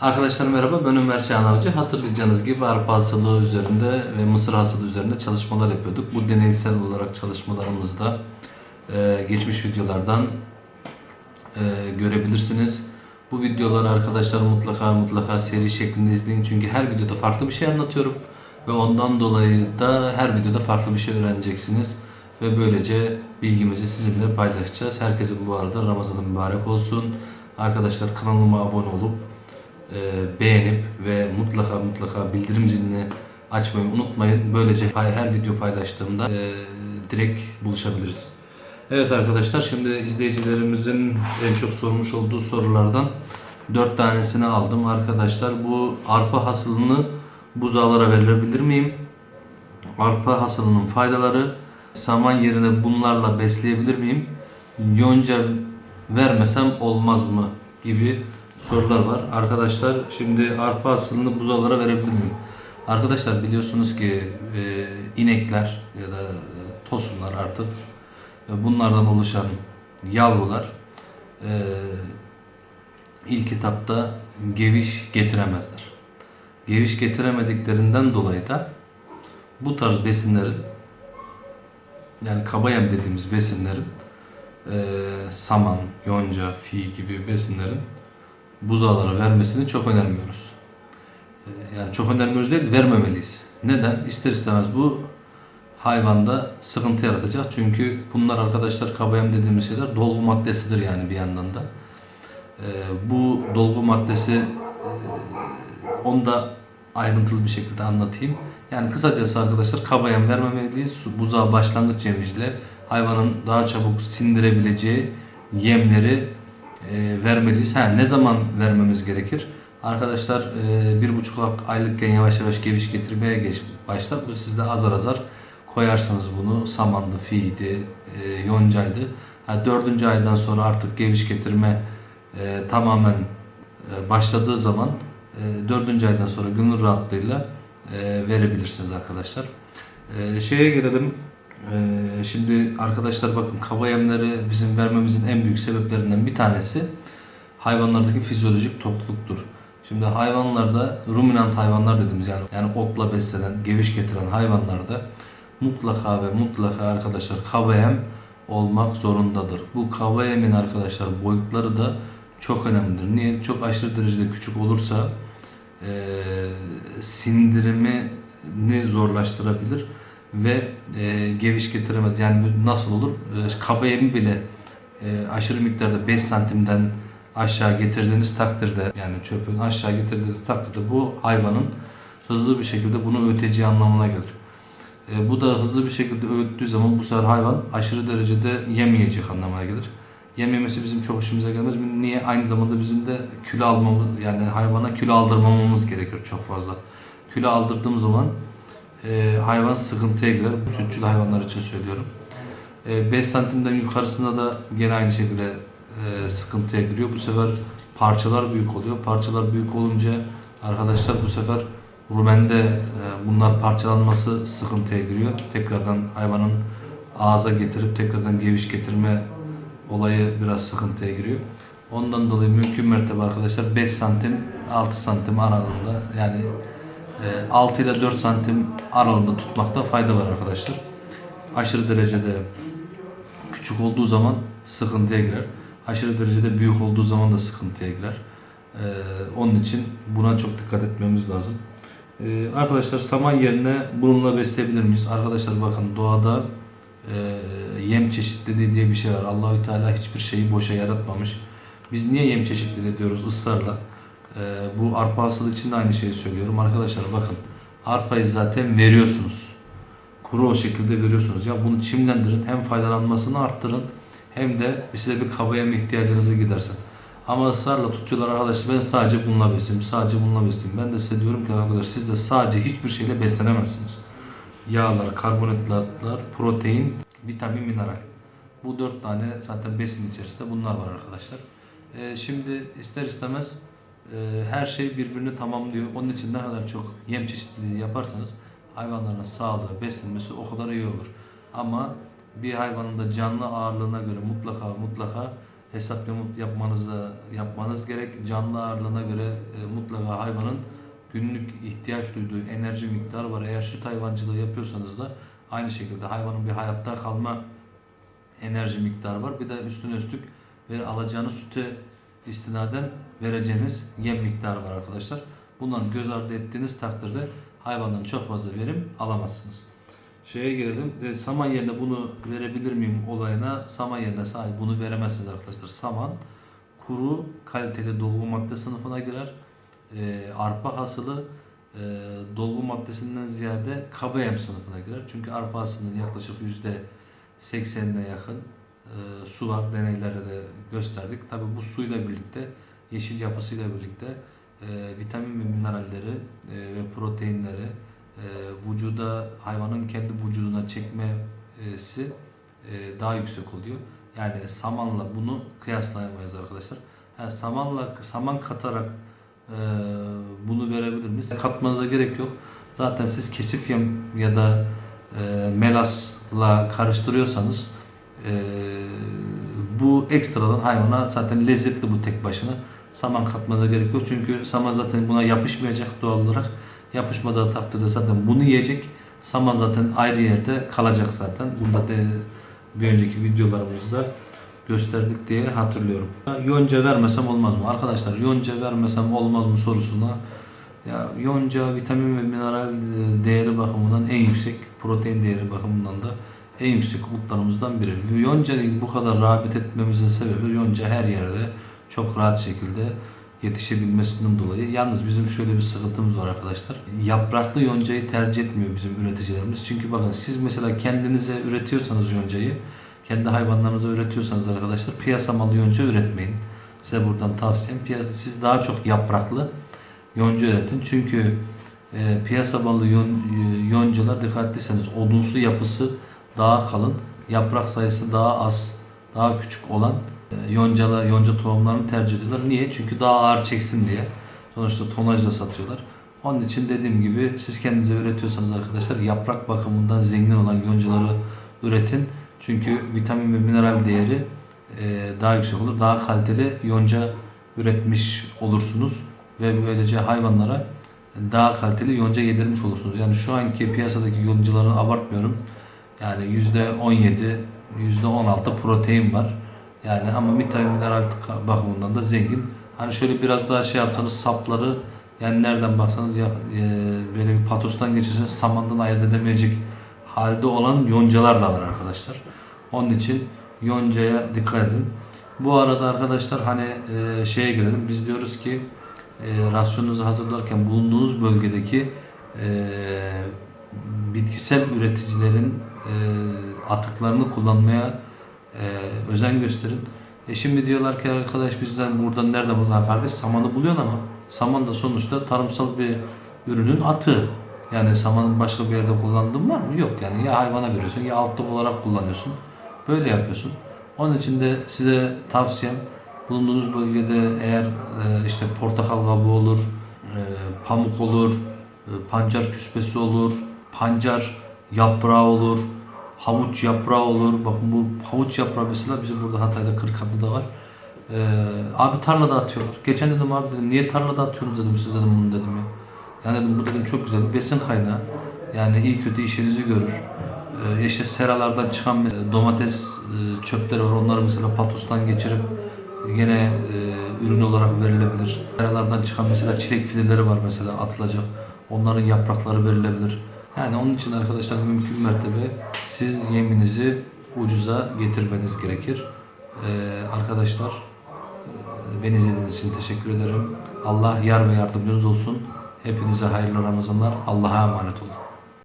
Arkadaşlar merhaba, ben Ömer Çağan Avcı. Hatırlayacağınız gibi arpa hastalığı üzerinde ve mısır hastalığı üzerinde çalışmalar yapıyorduk. Bu deneysel olarak çalışmalarımızda e, geçmiş videolardan e, görebilirsiniz. Bu videoları arkadaşlar mutlaka mutlaka seri şeklinde izleyin. Çünkü her videoda farklı bir şey anlatıyorum. Ve ondan dolayı da her videoda farklı bir şey öğreneceksiniz. Ve böylece bilgimizi sizinle paylaşacağız. Herkesin bu arada Ramazanı mübarek olsun. Arkadaşlar kanalıma abone olup beğenip ve mutlaka mutlaka bildirim zilini açmayı unutmayın. Böylece her video paylaştığımda e, direkt buluşabiliriz. Evet arkadaşlar şimdi izleyicilerimizin en çok sormuş olduğu sorulardan 4 tanesini aldım. Arkadaşlar bu arpa hasılını buzağlara verilebilir miyim? Arpa hasılının faydaları saman yerine bunlarla besleyebilir miyim? Yonca vermesem olmaz mı? gibi sorular var. Arkadaşlar şimdi arpa hasılını buzağlara verebilir miyim? Arkadaşlar biliyorsunuz ki e, inekler ya da e, tosunlar artık e, bunlardan oluşan yavrular e, ilk etapta geviş getiremezler. Geviş getiremediklerinden dolayı da bu tarz besinlerin yani kabayem dediğimiz besinlerin e, saman, yonca, fi gibi besinlerin buzağlara vermesini çok önermiyoruz. E, yani çok önermiyoruz değil, vermemeliyiz. Neden? İster istemez bu hayvanda sıkıntı yaratacak. Çünkü bunlar arkadaşlar kabayem dediğimiz şeyler dolgu maddesidir yani bir yandan da. E, bu dolgu maddesi e, onu da ayrıntılı bir şekilde anlatayım. Yani kısacası arkadaşlar kabayem vermemeliyiz. Buzağa başlangıç yemiciyle hayvanın daha çabuk sindirebileceği yemleri e, vermeliyiz. Ha, ne zaman vermemiz gerekir? Arkadaşlar e, bir buçuk aylıkken yavaş yavaş geviş getirmeye geç başlar. Bu sizde azar azar koyarsınız bunu. Samandı, fiydi, e, yoncaydı. Ha, dördüncü aydan sonra artık geviş getirme e, tamamen e, başladığı zaman e, dördüncü aydan sonra gönül rahatlığıyla e, verebilirsiniz arkadaşlar. E, şeye gelelim. E, şimdi arkadaşlar bakın kaba yemleri bizim vermemizin en büyük sebeplerinden bir tanesi hayvanlardaki fizyolojik tokluktur. Şimdi hayvanlarda ruminant hayvanlar dediğimiz yani yani otla beslenen, geviş getiren hayvanlarda mutlaka ve mutlaka arkadaşlar kaba yem olmak zorundadır. Bu kaba yemin arkadaşlar boyutları da çok önemlidir. Niye? Çok aşırı derecede küçük olursa e, sindirimini zorlaştırabilir ve e, geviş getiremez. Yani nasıl olur? E, kaba yemi bile e, aşırı miktarda 5 santimden aşağı getirdiğiniz takdirde yani çöpün aşağı getirdiğiniz takdirde bu hayvanın hızlı bir şekilde bunu öteceği anlamına gelir. E, bu da hızlı bir şekilde öğüttüğü zaman bu sefer hayvan aşırı derecede yemeyecek anlamına gelir. Yememesi bizim çok hoşumuza gelmez. Niye? Aynı zamanda bizim de kilo almamız yani hayvana kilo aldırmamamız gerekiyor çok fazla. Kilo aldırdığım zaman e, hayvan sıkıntıya girer. Sütçül hayvanlar için söylüyorum. E, 5 santimden yukarısında da gene aynı şekilde e, sıkıntıya giriyor. Bu sefer parçalar büyük oluyor. Parçalar büyük olunca arkadaşlar bu sefer rumende e, bunlar parçalanması sıkıntıya giriyor. Tekrardan hayvanın ağza getirip tekrardan geviş getirme olayı biraz sıkıntıya giriyor. Ondan dolayı mümkün mertebe arkadaşlar 5 santim 6 santim aralığında yani 6 ile 4 santim aralığında tutmakta fayda var arkadaşlar. Aşırı derecede küçük olduğu zaman sıkıntıya girer. Aşırı derecede büyük olduğu zaman da sıkıntıya girer. E, onun için buna çok dikkat etmemiz lazım. E, arkadaşlar saman yerine bununla besleyebilir miyiz? Arkadaşlar bakın doğada e, yem çeşitliliği diye bir şey var. Allahü Teala hiçbir şeyi boşa yaratmamış. Biz niye yem çeşitliliği diyoruz ısrarla? E, bu arpa hastalığı için de aynı şeyi söylüyorum. Arkadaşlar bakın arpayı zaten veriyorsunuz. Kuru o şekilde veriyorsunuz. Ya bunu çimlendirin. Hem faydalanmasını arttırın hem de size bir kaba yem ihtiyacınızı gidersin. Ama ısrarla tutuyorlar arkadaşlar ben sadece bununla besleyeyim, sadece bununla besleyeyim. Ben de size diyorum ki arkadaşlar siz de sadece hiçbir şeyle beslenemezsiniz yağlar, karbonhidratlar, protein, vitamin, mineral. Bu dört tane zaten besin içerisinde bunlar var arkadaşlar. Ee, şimdi ister istemez her şey birbirini tamamlıyor. Onun için ne kadar çok yem çeşitliliği yaparsanız hayvanların sağlığı, beslenmesi o kadar iyi olur. Ama bir hayvanın da canlı ağırlığına göre mutlaka mutlaka hesap yap- yapmanızda yapmanız gerek. Canlı ağırlığına göre e, mutlaka hayvanın günlük ihtiyaç duyduğu enerji miktarı var. Eğer süt hayvancılığı yapıyorsanız da aynı şekilde hayvanın bir hayatta kalma enerji miktarı var. Bir de üstüne üstlük ve alacağınız süte istinaden vereceğiniz yem miktarı var arkadaşlar. Bunları göz ardı ettiğiniz takdirde hayvandan çok fazla verim alamazsınız. Şeye gelelim. E, saman yerine bunu verebilir miyim olayına saman yerine sahip bunu veremezsiniz arkadaşlar. Saman kuru kaliteli dolgu madde sınıfına girer. E, arpa hasılı e, dolgu maddesinden ziyade kaba yem sınıfına girer. Çünkü arpa hasılının yaklaşık yüzde 80'ine yakın e, su var. Deneylerde de gösterdik. Tabi bu suyla birlikte, yeşil yapısıyla birlikte e, vitamin ve mineralleri e, ve proteinleri e, vücuda, hayvanın kendi vücuduna çekmesi e, daha yüksek oluyor. Yani samanla bunu kıyaslayamayız arkadaşlar. Yani samanla saman katarak e, bunu verebilir miyiz? Katmanıza gerek yok. Zaten siz kesif yem ya da e, melasla karıştırıyorsanız e, bu ekstradan hayvana zaten lezzetli bu tek başına. Saman katmanıza gerek yok. Çünkü saman zaten buna yapışmayacak doğal olarak. Yapışmadığı takdirde zaten bunu yiyecek. Saman zaten ayrı yerde kalacak zaten. Bunda da bir önceki videolarımızda gösterdik diye hatırlıyorum. Yonca vermesem olmaz mı? Arkadaşlar yonca vermesem olmaz mı sorusuna ya yonca vitamin ve mineral e, değeri bakımından en yüksek, protein değeri bakımından da en yüksek otlarımızdan biri. Yonca'yı bu kadar rağbet etmemizin sebebi yonca her yerde çok rahat şekilde yetişebilmesinden dolayı. Yalnız bizim şöyle bir sıkıntımız var arkadaşlar. Yapraklı yoncayı tercih etmiyor bizim üreticilerimiz. Çünkü bakın siz mesela kendinize üretiyorsanız yoncayı, kendi hayvanlarınıza üretiyorsanız arkadaşlar piyasa malı yonca üretmeyin. Size buradan tavsiyem piyasa siz daha çok yapraklı yonca üretin. Çünkü e, piyasa malı yon, e, yoncalar dikkatliyseniz odunsu yapısı daha kalın, yaprak sayısı daha az, daha küçük olan e, yoncalı yonca tohumlarını tercih ediyorlar. Niye? Çünkü daha ağır çeksin diye. Sonuçta tonajla satıyorlar. Onun için dediğim gibi siz kendinize üretiyorsanız arkadaşlar yaprak bakımından zengin olan yoncaları üretin. Çünkü vitamin ve mineral değeri e, daha yüksek olur. Daha kaliteli yonca üretmiş olursunuz ve böylece hayvanlara daha kaliteli yonca yedirmiş olursunuz. Yani şu anki piyasadaki yoncaları abartmıyorum. Yani %17, %16 protein var. Yani ama vitamin mineral bakımından da zengin. Hani şöyle biraz daha şey yapsanız sapları yani nereden baksanız ya e, böyle bir patostan geçirseniz samandan ayırt edemeyecek halde olan yoncalar da var arkadaşlar. Onun için yoncaya dikkat edin. Bu arada arkadaşlar hani e, şeye gelelim. Biz diyoruz ki e, rasyonunuzu hazırlarken bulunduğunuz bölgedeki e, bitkisel üreticilerin e, atıklarını kullanmaya e, özen gösterin. E şimdi diyorlar ki arkadaş bizden buradan nerede buradan kardeş samanı buluyorsun ama saman da sonuçta tarımsal bir ürünün atığı. Yani samanın başka bir yerde kullandığın var mı? Yok yani ya hayvana veriyorsun ya altlık olarak kullanıyorsun. Böyle yapıyorsun. Onun için de size tavsiyem bulunduğunuz bölgede eğer e, işte portakal kabuğu olur, e, pamuk olur, e, pancar küspesi olur, pancar yaprağı olur, havuç yaprağı olur. Bakın bu havuç yaprağı mesela bizim burada Hatay'da Kırkapı'da var. Ee, abi tarlada atıyorlar. Geçen dedim abi dedim niye tarlada atıyorsunuz dedim siz dedim bunu dedim ya. Yani dedim bu dedim çok güzel bir besin kaynağı. Yani iyi kötü işinizi görür. Ee, işte seralardan çıkan mesela domates e, çöpleri var. Onları mesela patostan geçirip yine e, ürün olarak verilebilir. Seralardan çıkan mesela çilek fideleri var mesela atılacak. Onların yaprakları verilebilir. Yani onun için arkadaşlar mümkün mertebe siz yeminizi ucuza getirmeniz gerekir. Ee, arkadaşlar e, beni izlediğiniz için teşekkür ederim. Allah yar ve yardımcınız olsun. Hepinize hayırlı Ramazanlar. Allah'a emanet olun.